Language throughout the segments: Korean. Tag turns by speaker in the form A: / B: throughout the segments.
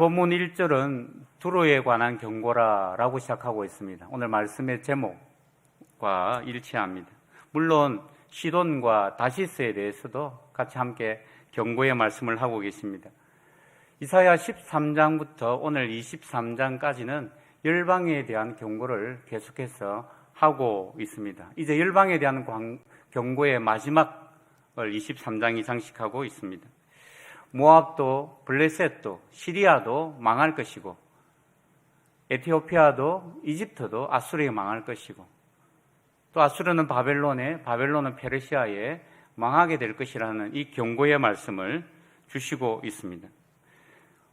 A: 본문 1절은 두로에 관한 경고라라고 시작하고 있습니다. 오늘 말씀의 제목과 일치합니다. 물론 시돈과 다시스에 대해서도 같이 함께 경고의 말씀을 하고 계십니다. 이사야 13장부터 오늘 23장까지는 열방에 대한 경고를 계속해서 하고 있습니다. 이제 열방에 대한 경고의 마지막을 23장이 장식하고 있습니다. 모압도 블레셋도 시리아도 망할 것이고 에티오피아도 이집트도 아수르에 망할 것이고 또 아수르는 바벨론에 바벨론은 페르시아에 망하게 될 것이라는 이 경고의 말씀을 주시고 있습니다.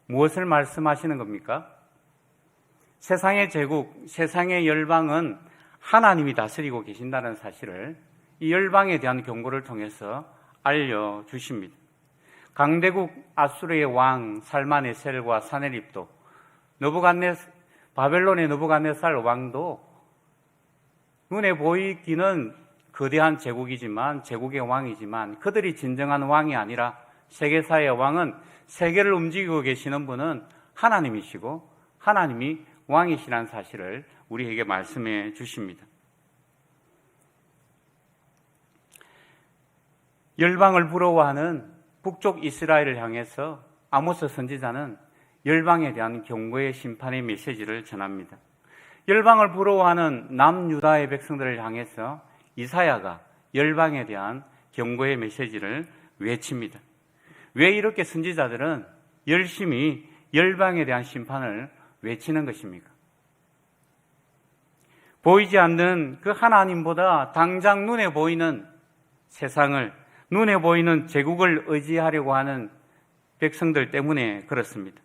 A: 무엇을 말씀하시는 겁니까? 세상의 제국, 세상의 열방은 하나님이 다스리고 계신다는 사실을 이 열방에 대한 경고를 통해서 알려 주십니다. 강대국 아수르의 왕 살마네셀과 사네립도 너부갓네 바벨론의 너부갓네살 왕도 눈에 보이기는 거대한 제국이지만 제국의 왕이지만 그들이 진정한 왕이 아니라 세계사의 왕은 세계를 움직이고 계시는 분은 하나님이시고 하나님이 왕이시라는 사실을 우리에게 말씀해 주십니다. 열방을 부러워하는 북쪽 이스라엘을 향해서 아모스 선지자는 열방에 대한 경고의 심판의 메시지를 전합니다. 열방을 부러워하는 남유다의 백성들을 향해서 이사야가 열방에 대한 경고의 메시지를 외칩니다. 왜 이렇게 선지자들은 열심히 열방에 대한 심판을 외치는 것입니까? 보이지 않는 그 하나님보다 당장 눈에 보이는 세상을 눈에 보이는 제국을 의지하려고 하는 백성들 때문에 그렇습니다.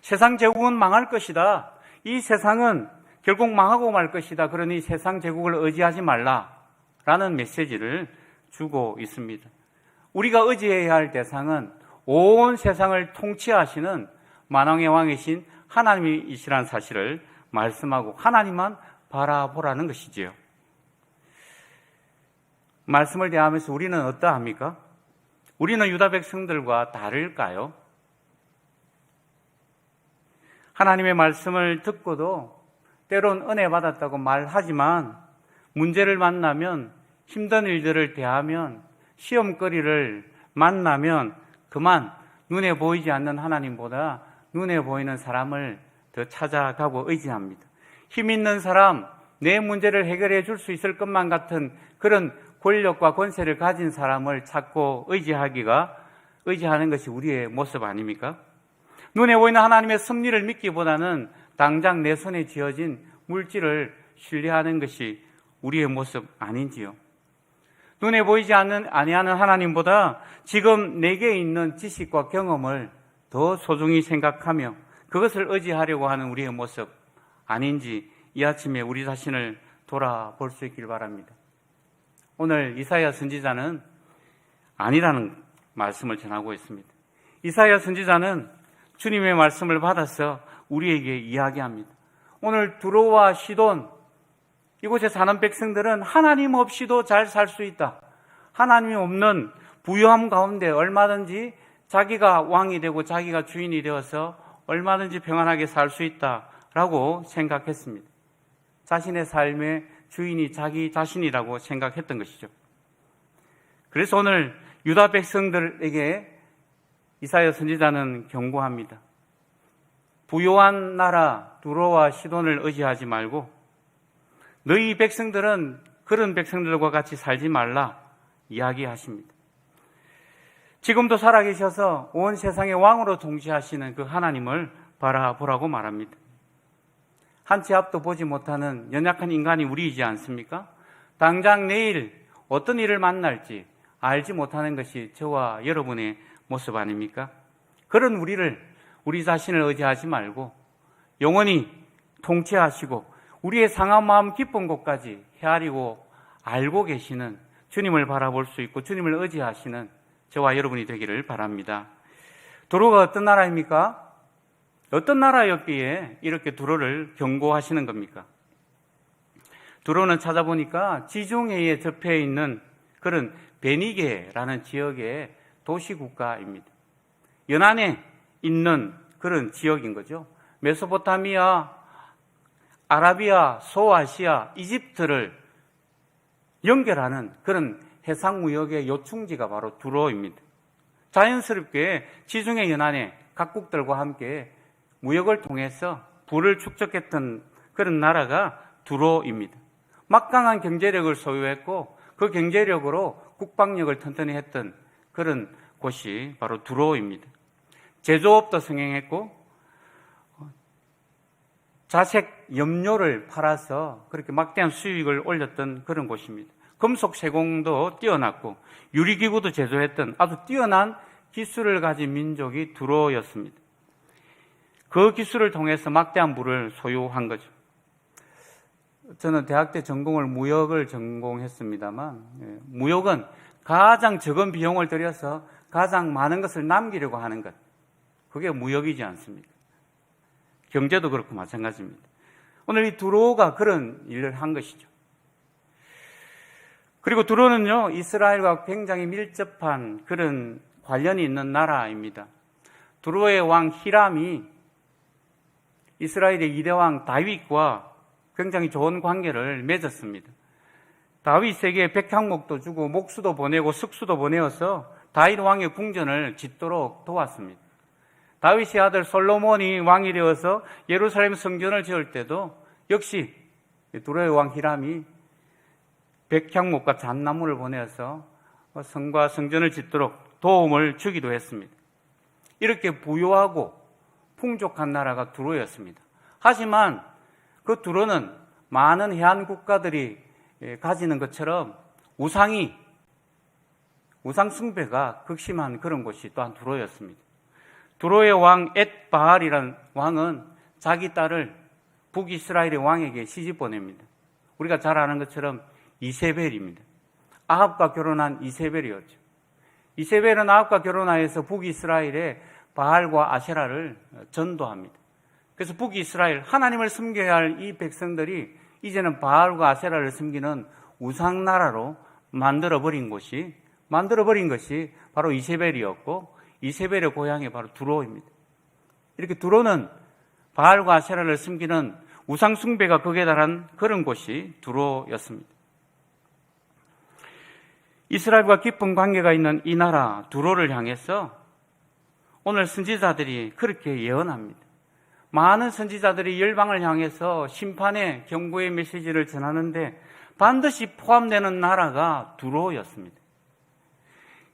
A: 세상 제국은 망할 것이다. 이 세상은 결국 망하고 말 것이다. 그러니 세상 제국을 의지하지 말라. 라는 메시지를 주고 있습니다. 우리가 의지해야 할 대상은 온 세상을 통치하시는 만왕의 왕이신 하나님이시란 사실을 말씀하고 하나님만 바라보라는 것이지요. 말씀을 대하면서 우리는 어떠합니까? 우리는 유다 백성들과 다를까요? 하나님의 말씀을 듣고도 때론 은혜 받았다고 말하지만 문제를 만나면 힘든 일들을 대하면 시험거리를 만나면 그만 눈에 보이지 않는 하나님보다 눈에 보이는 사람을 더 찾아가고 의지합니다. 힘 있는 사람, 내 문제를 해결해 줄 수 있을 것만 같은 그런 권력과 권세를 가진 사람을 찾고 의지하기가 의지하는 것이 우리의 모습 아닙니까? 눈에 보이는 하나님의 섭리를 믿기보다는 당장 내 손에 쥐어진 물질을 신뢰하는 것이 우리의 모습 아닌지요? 눈에 보이지 않는 아니하는 하나님보다 지금 내게 있는 지식과 경험을 더 소중히 생각하며 그것을 의지하려고 하는 우리의 모습 아닌지 이 아침에 우리 자신을 돌아볼 수 있길 바랍니다. 오늘 이사야 선지자는 아니라는 말씀을 전하고 있습니다. 이사야 선지자는 주님의 말씀을 받아서 우리에게 이야기합니다. 오늘 두로와 시돈 이곳에 사는 백성들은 하나님 없이도 잘 살 수 있다. 하나님이 없는 부유함 가운데 얼마든지 자기가 왕이 되고 자기가 주인이 되어서 얼마든지 평안하게 살 수 있다라고 생각했습니다. 자신의 삶의 주인이 자기 자신이라고 생각했던 것이죠. 그래서 오늘 유다 백성들에게 이사야 선지자는 경고합니다. 부요한 나라 두로와 시돈을 의지하지 말고 너희 백성들은 그런 백성들과 같이 살지 말라 이야기하십니다. 지금도 살아계셔서 온 세상의 왕으로 통치하시는 그 하나님을 바라보라고 말합니다. 한치 앞도 보지 못하는 연약한 인간이 우리이지 않습니까? 당장 내일 어떤 일을 만날지 알지 못하는 것이 저와 여러분의 모습 아닙니까? 그런 우리를 우리 자신을 의지하지 말고 영원히 통치하시고 우리의 상한 마음 기쁜 곳까지 헤아리고 알고 계시는 주님을 바라볼 수 있고 주님을 의지하시는 저와 여러분이 되기를 바랍니다. 도로가 어떤 나라입니까? 어떤 나라였기에 이렇게 두로를 경고하시는 겁니까? 두로는 찾아보니까 지중해에 접해 있는 그런 베니게라는 지역의 도시국가입니다. 연안에 있는 그런 지역인 거죠. 메소포타미아, 아라비아, 소아시아, 이집트를 연결하는 그런 해상무역의 요충지가 바로 두로입니다. 자연스럽게 지중해 연안에 각국들과 함께 무역을 통해서 부를 축적했던 그런 나라가 두로입니다. 막강한 경제력을 소유했고 그 경제력으로 국방력을 튼튼히 했던 그런 곳이 바로 두로입니다. 제조업도 성행했고 자색 염료를 팔아서 그렇게 막대한 수익을 올렸던 그런 곳입니다. 금속 세공도 뛰어났고 유리기구도 제조했던 아주 뛰어난 기술을 가진 민족이 두로였습니다. 그 기술을 통해서 막대한 부를 소유한 거죠. 저는 대학 때 전공을 무역을 전공했습니다만 예, 무역은 가장 적은 비용을 들여서 가장 많은 것을 남기려고 하는 것. 그게 무역이지 않습니까? 경제도 그렇고 마찬가지입니다. 오늘 이 두로가 그런 일을 한 것이죠. 그리고 두로는요, 이스라엘과 굉장히 밀접한 그런 관련이 있는 나라입니다. 두로의 왕 히람이 이스라엘의 이대왕 다윗과 굉장히 좋은 관계를 맺었습니다. 다윗에게 백향목도 주고 목수도 보내고 숙수도 보내어서 다윗 왕의 궁전을 짓도록 도왔습니다. 다윗의 아들 솔로몬이 왕이 되어서 예루살렘 성전을 지을 때도 역시 두로의 왕 히람이 백향목과 잣나무를 보내서 성과 성전을 짓도록 도움을 주기도 했습니다. 이렇게 부유하고 풍족한 나라가 두로였습니다. 하지만 그 두로는 많은 해안 국가들이 가지는 것처럼 우상이 우상 숭배가 극심한 그런 곳이 또한 두로였습니다. 두로의 왕 엣바알이라는 왕은 자기 딸을 북이스라엘의 왕에게 시집 보냅니다. 우리가 잘 아는 것처럼 이세벨입니다. 아합과 결혼한 이세벨이었죠. 이세벨은 아합과 결혼하여서 북이스라엘에 바알과 아세라를 전도합니다. 그래서 북이스라엘 하나님을 섬겨야 할 이 백성들이 이제는 바알과 아세라를 섬기는 우상 나라로 만들어 버린 곳이 만들어 버린 것이 바로 이세벨이었고 이세벨의 고향이 바로 두로입니다. 이렇게 두로는 바알과 아세라를 섬기는 우상 숭배가 극에 달한 그런 곳이 두로였습니다. 이스라엘과 깊은 관계가 있는 이 나라 두로를 향해서 오늘 선지자들이 그렇게 예언합니다. 많은 선지자들이 열방을 향해서 심판의 경고의 메시지를 전하는데 반드시 포함되는 나라가 두로였습니다.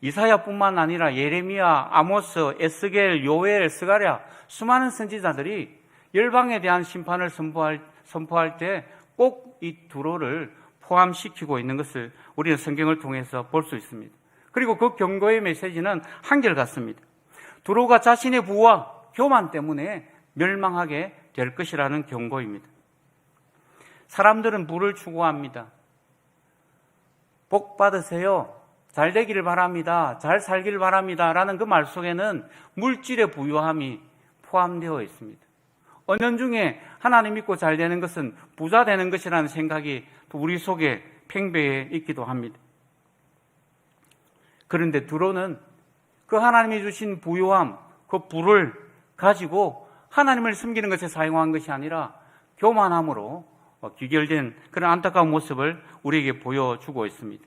A: 이사야뿐만 아니라 예레미야, 아모스, 에스겔, 요엘, 스가랴 수많은 선지자들이 열방에 대한 심판을 선포할, 선포할 때 꼭 이 두로를 포함시키고 있는 것을 우리는 성경을 통해서 볼 수 있습니다. 그리고 그 경고의 메시지는 한결같습니다. 두로가 자신의 부와 교만 때문에 멸망하게 될 것이라는 경고입니다. 사람들은 부를 추구합니다. 복 받으세요. 잘 되기를 바랍니다. 잘 살기를 바랍니다. 라는 그 말 속에는 물질의 부유함이 포함되어 있습니다. 언연 중에 하나님 믿고 잘 되는 것은 부자 되는 것이라는 생각이 우리 속에 팽배해 있기도 합니다. 그런데 두로는 그 하나님이 주신 부유함, 그 부를 가지고 하나님을 숨기는 것에 사용한 것이 아니라 교만함으로 귀결된 그런 안타까운 모습을 우리에게 보여주고 있습니다.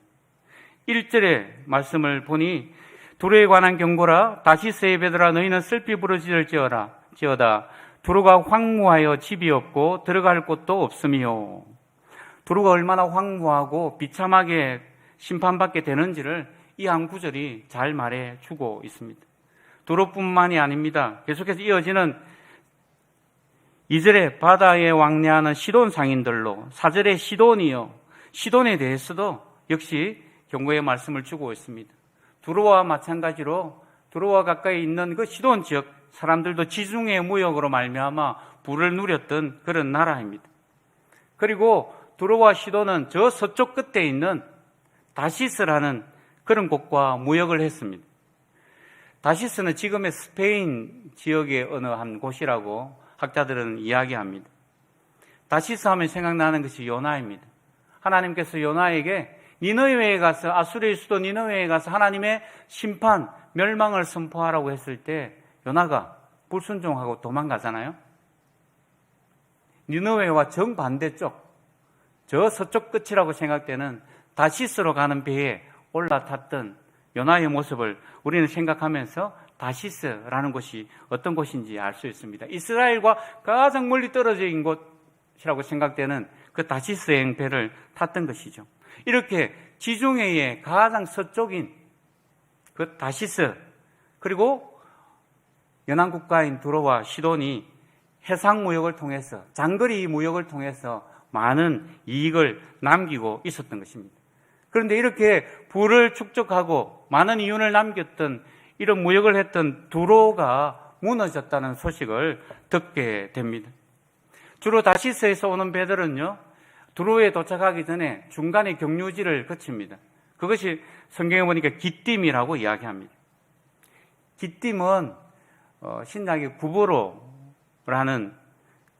A: 1절의 말씀을 보니 두로에 관한 경고라 다시스의 베드라 너희는 슬피 부르짖을지어라 지어다 두로가 황무하여 집이 없고 들어갈 곳도 없으며 두로가 얼마나 황무하고 비참하게 심판받게 되는지를 이 한 구절이 잘 말해 주고 있습니다. 두로뿐만이 아닙니다. 계속해서 이어지는 2절에 바다에 왕래하는 시돈 상인들로 4절에 시돈이요. 시돈에 대해서도 역시 경고의 말씀을 주고 있습니다. 두로와 마찬가지로 두로와 가까이 있는 그 시돈 지역 사람들도 지중해 무역으로 말미암아 부를 누렸던 그런 나라입니다. 그리고 두로와 시돈은 저 서쪽 끝에 있는 다시스라는 그런 곳과 무역을 했습니다. 다시스는 지금의 스페인 지역의 어느 한 곳이라고 학자들은 이야기합니다. 다시스 하면 생각나는 것이 요나입니다. 하나님께서 요나에게 니너웨에 가서 아수르의 수도 니너웨에 가서 하나님의 심판, 멸망을 선포하라고 했을 때 요나가 불순종하고 도망가잖아요. 니느웨와 정반대쪽, 저 서쪽 끝이라고 생각되는 다시스로 가는 배에 올라탔던 요나의 모습을 우리는 생각하면서 다시스라는 곳이 어떤 곳인지 알 수 있습니다. 이스라엘과 가장 멀리 있는 곳이라고 생각되는 그 다시스행 배를 탔던 것이죠. 이렇게 지중해의 가장 서쪽인 그 다시스 그리고 연안 국가인 두로와 시돈이 해상 무역을 통해서 장거리 무역을 통해서 많은 이익을 남기고 있었던 것입니다. 그런데 이렇게 부를 축적하고 많은 이윤을 남겼던 이런 무역을 했던 두로가 무너졌다는 소식을 듣게 됩니다. 주로 다시스에서 오는 배들은요, 두로에 도착하기 전에 중간에 경유지를 거칩니다. 그것이 성경에 보니까 기띔이라고 이야기합니다. 기띔은 어, 신약의 구보로라는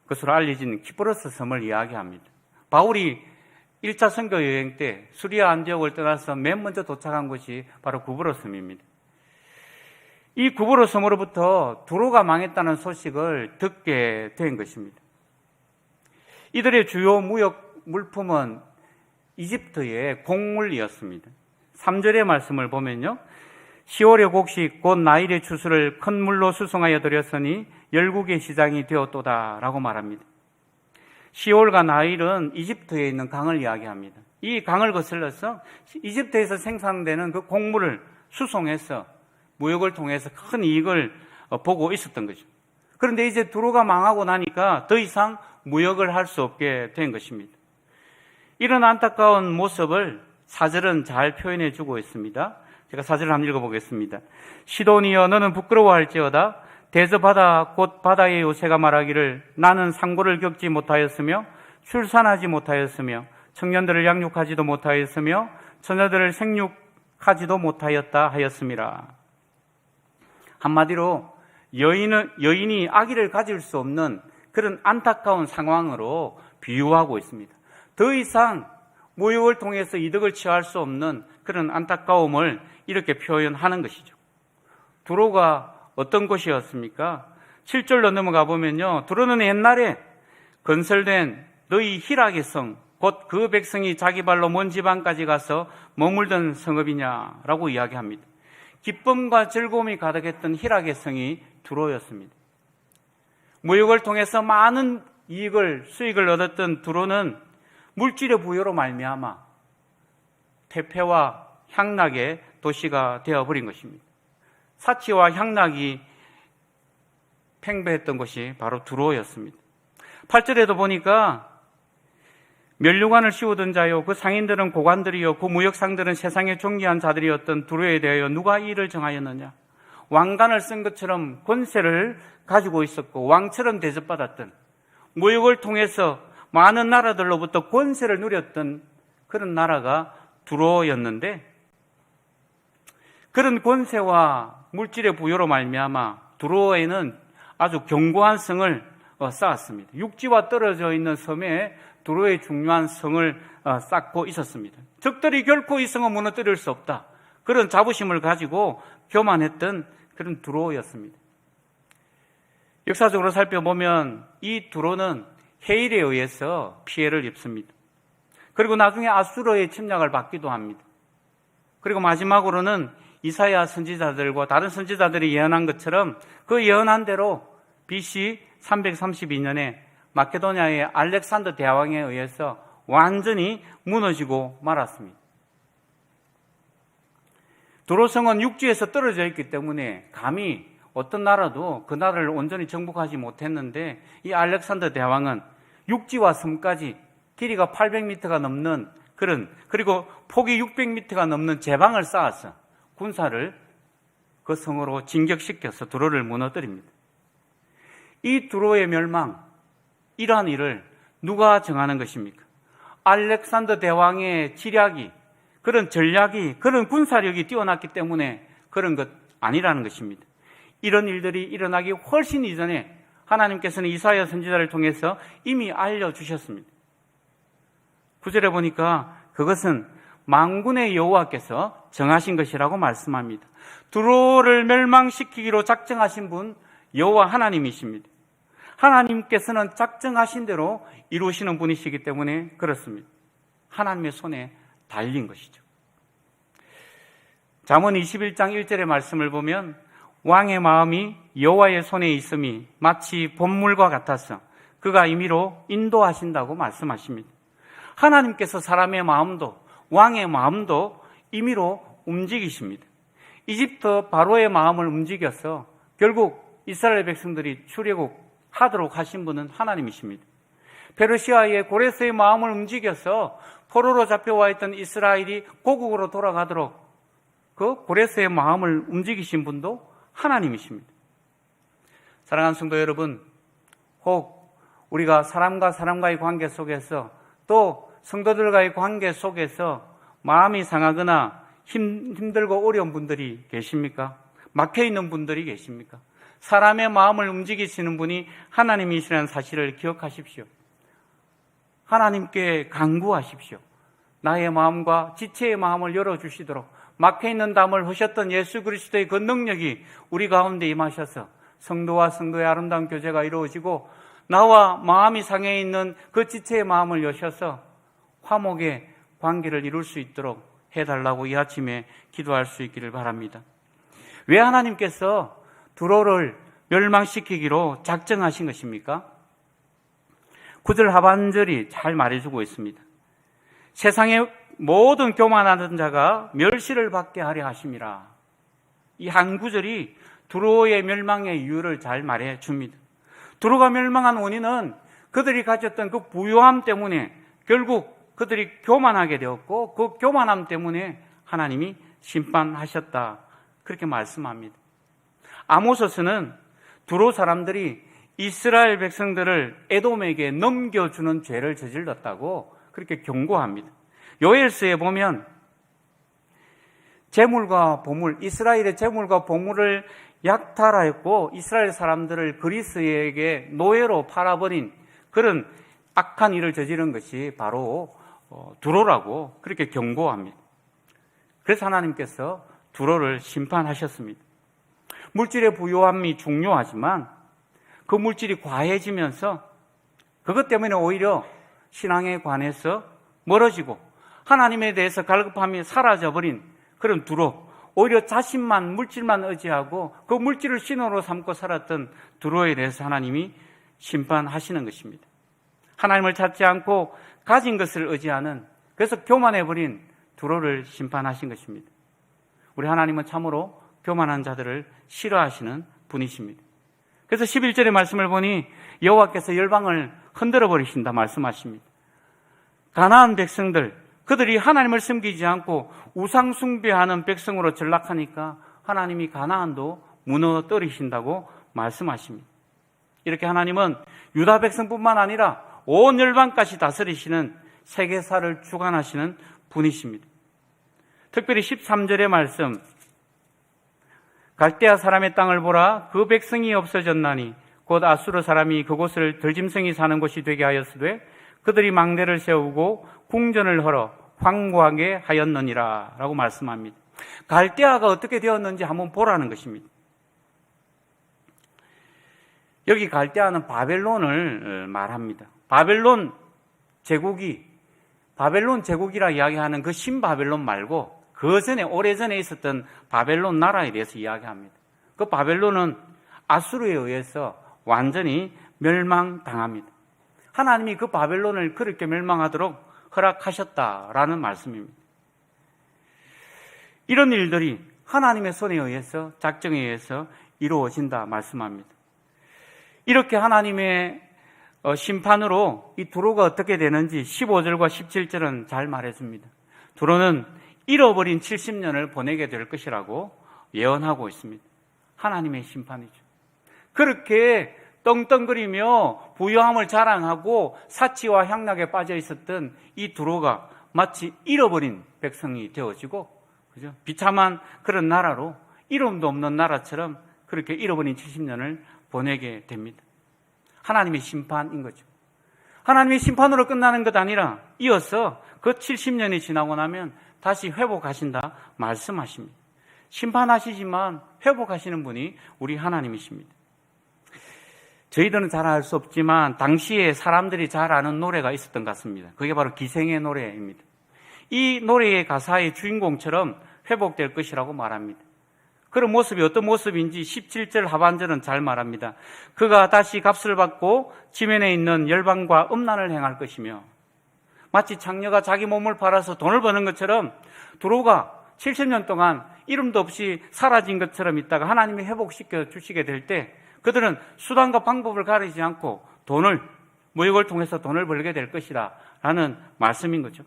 A: 것으로 알려진 키프로스 섬을 이야기합니다. 바울이 1차 선교 여행 때 수리아 안디옥을 떠나서 맨 먼저 도착한 곳이 바로 구브로 섬입니다. 이 구브로 섬으로부터 두로가 망했다는 소식을 듣게 된 것입니다. 이들의 주요 무역 물품은 이집트의 곡물이었습니다. 3절의 말씀을 보면요. 10월의 곡식 곧 나일의 추수를 큰 물로 수송하여 드렸으니 열국의 시장이 되었도다 라고 말합니다. 시올과 나일은 이집트에 있는 강을 이야기합니다. 이 강을 거슬러서 이집트에서 생산되는 그 곡물을 수송해서 무역을 통해서 큰 이익을 어, 보고 있었던 거죠. 그런데 이제 두로가 망하고 나니까 더 이상 무역을 할 수 없게 된 것입니다. 이런 안타까운 모습을 사절은 잘 표현해 주고 있습니다. 제가 사절을 한번 읽어보겠습니다. 시도니여 너는 부끄러워할지어다 대저바다 곧 바다의 요새가 말하기를 나는 상고를 겪지 못하였으며 출산하지 못하였으며 청년들을 양육하지도 못하였으며 처녀들을 생육하지도 못하였다 하였습니다. 한마디로 여인은, 여인이 아기를 가질 수 없는 그런 안타까운 상황으로 비유하고 있습니다. 더 이상 모욕을 통해서 이득을 취할 수 없는 그런 안타까움을 이렇게 표현하는 것이죠. 두로가 어떤 곳이었습니까? 7절로 넘어가 보면요. 두로는 옛날에 건설된 너희 희락의 성, 곧 그 백성이 자기 발로 먼 지방까지 가서 머물던 성읍이냐라고 이야기합니다. 기쁨과 즐거움이 가득했던 희락의 성이 두로였습니다. 무역을 통해서 많은 이익을 수익을 얻었던 두로는 물질의 부여로 말미암아 태폐와 향락의 도시가 되어버린 것입니다. 사치와 향락이 팽배했던 것이 바로 두로였습니다. 8절에도 보니까 멸류관을 씌우던 자요 그 상인들은 고관들이요 그 무역상들은 세상의 존귀한 자들이었던 두로에 대하여 누가 이를 정하였느냐 왕관을 쓴 것처럼 권세를 가지고 있었고 왕처럼 대접받았던 무역을 통해서 많은 나라들로부터 권세를 누렸던 그런 나라가 두로였는데 그런 권세와 물질의 부여로 말미암아 두로에는 아주 견고한 성을 어, 쌓았습니다. 육지와 떨어져 있는 섬에 두로의 중요한 성을 어, 쌓고 있었습니다. 적들이 결코 이 성을 무너뜨릴 수 없다. 그런 자부심을 가지고 교만했던 그런 두로였습니다. 역사적으로 살펴보면 이 두로는 헤일에 의해서 피해를 입습니다. 그리고 나중에 아수르의 침략을 받기도 합니다. 그리고 마지막으로는 이사야 선지자들과 다른 선지자들이 예언한 것처럼 그 예언한 대로 BC 332년에 마케도니아의 알렉산더 대왕에 의해서 완전히 무너지고 말았습니다. 도로성은 육지에서 떨어져 있기 때문에 감히 어떤 나라도 그 나라를 온전히 정복하지 못했는데 이 알렉산더 대왕은 육지와 섬까지 길이가 800m가 넘는 그런 그리고 폭이 600m가 넘는 제방을 쌓았어. 군사를 그 성으로 진격시켜서 두로를 무너뜨립니다. 이 두로의 멸망, 이러한 일을 누가 정하는 것입니까? 알렉산더 대왕의 지략이, 그런 전략이, 그런 군사력이 뛰어났기 때문에 그런 것 아니라는 것입니다. 이런 일들이 일어나기 훨씬 이전에 하나님께서는 이사야 선지자를 통해서 이미 알려주셨습니다. 구절에 보니까 그것은 망군의 여호와께서 정하신 것이라고 말씀합니다. 두로를 멸망시키기로 작정하신 분 여호와 하나님이십니다. 하나님께서는 작정하신 대로 이루시는 분이시기 때문에 그렇습니다. 하나님의 손에 달린 것이죠. 잠언 21장 1절의 말씀을 보면 왕의 마음이 여호와의 손에 있음이 마치 봄물과 같아서 그가 임의로 인도하신다고 말씀하십니다. 하나님께서 사람의 마음도 왕의 마음도 임의로 움직이십니다. 이집트 바로의 마음을 움직여서 결국 이스라엘 백성들이 출애굽 하도록 하신 분은 하나님이십니다. 페르시아의 고레스의 마음을 움직여서 포로로 잡혀와 있던 이스라엘이 고국으로 돌아가도록 그 고레스의 마음을 움직이신 분도 하나님이십니다. 사랑하는 성도 여러분, 혹 우리가 사람과 사람과의 관계 속에서 또 성도들과의 관계 속에서 마음이 상하거나 힘, 힘들고 어려운 분들이 계십니까? 막혀 있는 분들이 계십니까? 사람의 마음을 움직이시는 분이 하나님이시라는 사실을 기억하십시오. 하나님께 간구하십시오. 나의 마음과 지체의 마음을 열어주시도록 막혀 있는 담을 허셨던 예수 그리스도의 그 능력이 우리 가운데 임하셔서 성도와 성도의 아름다운 교제가 이루어지고 나와 마음이 상해 있는 그 지체의 마음을 여셔서 화목의 관계를 이룰 수 있도록 해달라고 이 아침에 기도할 수 있기를 바랍니다. 왜 하나님께서 두로를 멸망시키기로 작정하신 것입니까? 구절 하반절이 잘 말해주고 있습니다. 세상의 모든 교만하는 자가 멸시를 받게 하려 하심이라. 이 한 구절이 두로의 멸망의 이유를 잘 말해 줍니다. 두로가 멸망한 원인은 그들이 가졌던 그 부유함 때문에 결국 그들이 교만하게 되었고 그 교만함 때문에 하나님이 심판하셨다. 그렇게 말씀합니다. 아모서스는 두로 사람들이 이스라엘 백성들을 에돔에게 넘겨주는 죄를 저질렀다고 그렇게 경고합니다. 요엘스에 보면 재물과 보물, 이스라엘의 재물과 보물을 약탈하였고 이스라엘 사람들을 그리스에게 노예로 팔아버린 그런 악한 일을 저지른 것이 바로 어, 두로라고 그렇게 경고합니다. 그래서 하나님께서 두로를 심판하셨습니다. 물질의 부요함이 중요하지만 그 물질이 과해지면서 그것 때문에 오히려 신앙에 관해서 멀어지고 하나님에 대해서 갈급함이 사라져버린 그런 두로 오히려 자신만 물질만 의지하고 그 물질을 신호로 삼고 살았던 두로에 대해서 하나님이 심판하시는 것입니다. 하나님을 찾지 않고 가진 것을 의지하는 그래서 교만해버린 두로를 심판하신 것입니다. 우리 하나님은 참으로 교만한 자들을 싫어하시는 분이십니다. 그래서 11절의 말씀을 보니 여호와께서 열방을 흔들어 버리신다 말씀하십니다. 가나안 백성들 그들이 하나님을 섬기지 않고 우상 숭배하는 백성으로 전락하니까 하나님이 가나안도 무너뜨리신다고 말씀하십니다. 이렇게 하나님은 유다 백성뿐만 아니라 온 열방까지 다스리시는 세계사를 주관하시는 분이십니다. 특별히 13절의 말씀 갈대아 사람의 땅을 보라 그 백성이 없어졌나니 곧 아수르 사람이 그곳을 들짐승이 사는 곳이 되게 하였으되 그들이 망대를 세우고 궁전을 헐어 황고하게 하였느니라 라고 말씀합니다. 갈대아가 어떻게 되었는지 한번 보라는 것입니다. 여기 갈대아는 바벨론을 말합니다. 바벨론 제국이 바벨론 제국이라 이야기하는 그 신바벨론 말고 그 전에 오래전에 있었던 바벨론 나라에 대해서 이야기합니다. 그 바벨론은 아수르에 의해서 완전히 멸망당합니다. 하나님이 그 바벨론을 그렇게 멸망하도록 허락하셨다라는 말씀입니다. 이런 일들이 하나님의 손에 의해서 작정에 의해서 이루어진다 말씀합니다. 이렇게 하나님의 어, 심판으로 이 두로가 어떻게 되는지 15절과 17절은 잘 말해줍니다. 두로는 잃어버린 70년을 보내게 될 것이라고 예언하고 있습니다. 하나님의 심판이죠. 그렇게 떵떵거리며 부유함을 자랑하고 사치와 향락에 빠져 있었던 이 두로가 마치 잃어버린 백성이 되어지고 그죠? 비참한 그런 나라로 이름도 없는 나라처럼 그렇게 잃어버린 70년을 보내게 됩니다. 하나님의 심판인 거죠. 하나님의 심판으로 끝나는 것 아니라 이어서 그 70년이 지나고 나면 다시 회복하신다 말씀하십니다. 심판하시지만 회복하시는 분이 우리 하나님이십니다. 저희들은 잘 알 수 없지만 당시에 사람들이 잘 아는 노래가 있었던 것 같습니다. 그게 바로 기생의 노래입니다. 이 노래의 가사의 주인공처럼 회복될 것이라고 말합니다. 그런 모습이 어떤 모습인지 17절 하반절은 잘 말합니다. 그가 다시 값을 받고 지면에 있는 열방과 음란을 행할 것이며 마치 장녀가 자기 몸을 팔아서 돈을 버는 것처럼 두로가 70년 동안 이름도 없이 사라진 것처럼 있다가 하나님이 회복시켜 주시게 될 때 그들은 수단과 방법을 가리지 않고 돈을 무역을 통해서 돈을 벌게 될 것이다 라는 말씀인 거죠.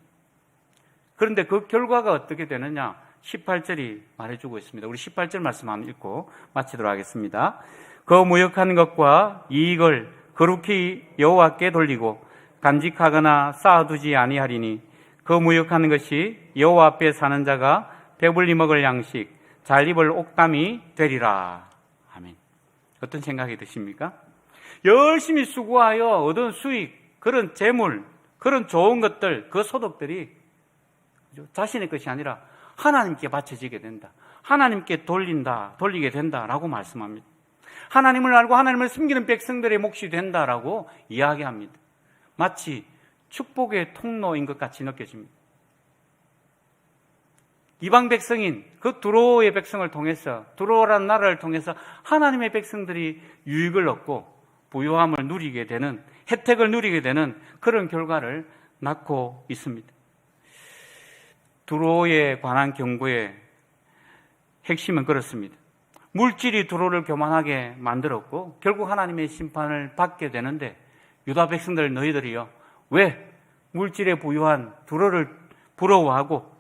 A: 그런데 그 결과가 어떻게 되느냐? 18절이 말해주고 있습니다. 우리 18절 말씀 한번 읽고 마치도록 하겠습니다. 그 무역한 것과 이익을 거룩히 여호와께 돌리고 간직하거나 쌓아두지 아니하리니 그 무역하는 것이 여호와 앞에 사는 자가 배불리 먹을 양식, 잘 입을 옥담이 되리라. 아멘. 어떤 생각이 드십니까? 열심히 수고하여 얻은 수익, 그런 재물, 그런 좋은 것들, 그 소득들이 자신의 것이 아니라 하나님께 바쳐지게 된다. 하나님께 돌린다, 돌리게 된다라고 말씀합니다. 하나님을 알고 하나님을 숨기는 백성들의 몫이 된다라고 이야기합니다. 마치 축복의 통로인 것 같이 느껴집니다. 이방 백성인 그 두로의 백성을 통해서 두로라는 나라를 통해서 하나님의 백성들이 유익을 얻고 부유함을 누리게 되는 혜택을 누리게 되는 그런 결과를 낳고 있습니다. 두로에 관한 경고의 핵심은 그렇습니다. 물질이 두로를 교만하게 만들었고 결국 하나님의 심판을 받게 되는데 유다 백성들 너희들이요 왜 물질에 부유한 두로를 부러워하고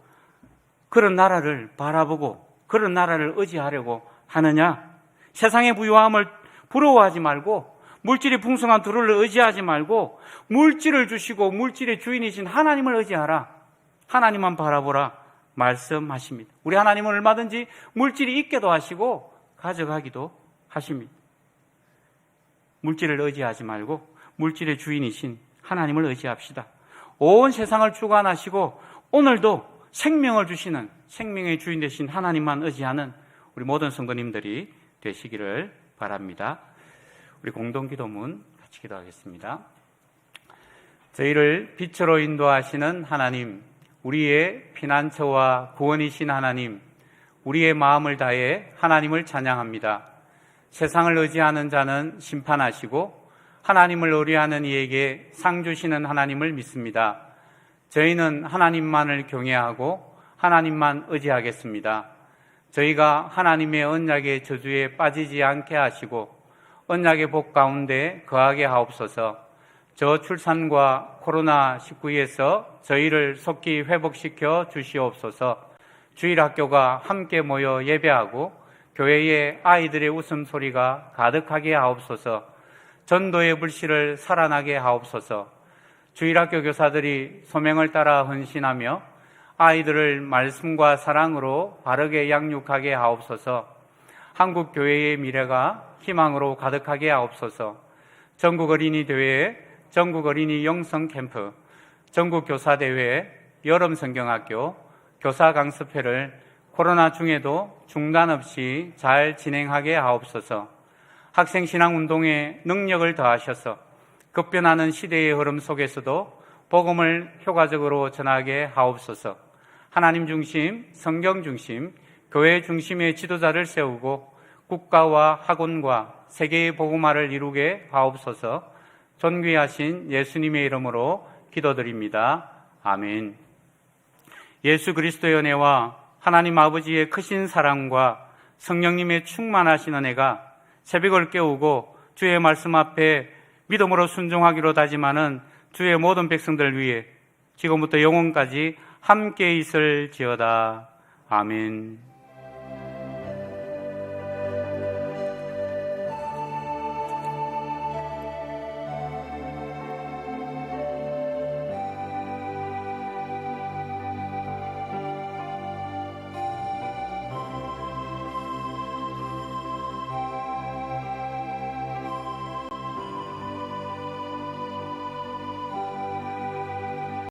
A: 그런 나라를 바라보고 그런 나라를 의지하려고 하느냐? 세상의 부유함을 부러워하지 말고 물질이 풍성한 두루를 의지하지 말고 물질을 주시고 물질의 주인이신 하나님을 의지하라. 하나님만 바라보라 말씀하십니다. 우리 하나님은 얼마든지 물질이 있게도 하시고 가져가기도 하십니다. 물질을 의지하지 말고 물질의 주인이신 하나님을 의지합시다. 온 세상을 주관하시고 오늘도 생명을 주시는 생명의 주인 되신 하나님만 의지하는 우리 모든 성도님들이 되시기를 바랍니다. 우리 공동기도문 같이 기도하겠습니다. 저희를 빛으로 인도하시는 하나님, 우리의 피난처와 구원이신 하나님, 우리의 마음을 다해 하나님을 찬양합니다. 세상을 의지하는 자는 심판하시고 하나님을 의뢰하는 이에게 상 주시는 하나님을 믿습니다. 저희는 하나님만을 경외하고 하나님만 의지하겠습니다. 저희가 하나님의 언약의 저주에 빠지지 않게 하시고 언약의 복 가운데 거하게 하옵소서. 저출산과 코로나19에서 저희를 속히 회복시켜 주시옵소서. 주일 학교가 함께 모여 예배하고 교회의 아이들의 웃음소리가 가득하게 하옵소서. 전도의 불씨를 살아나게 하옵소서. 주일 학교 교사들이 소명을 따라 헌신하며 아이들을 말씀과 사랑으로 바르게 양육하게 하옵소서. 한국 교회의 미래가 희망으로 가득하게 하옵소서. 전국 어린이 대회, 전국 어린이 영성 캠프, 전국 교사 대회, 여름 성경학교, 교사 강습회를 코로나 중에도 중단 없이 잘 진행하게 하옵소서. 학생 신앙 운동에 능력을 더하셔서 급변하는 시대의 흐름 속에서도 복음을 효과적으로 전하게 하옵소서. 하나님 중심, 성경 중심, 교회 중심의 지도자를 세우고 국가와 학원과 세계의 복음화를 이루게 하옵소서. 존귀하신 예수님의 이름으로 기도드립니다. 아멘. 예수 그리스도의 은혜와 하나님 아버지의 크신 사랑과 성령님의 충만하신 은혜가 새벽을 깨우고 주의 말씀 앞에 믿음으로 순종하기로 다짐하는 주의 모든 백성들 위해 지금부터 영원까지 함께 있을지어다. 아멘.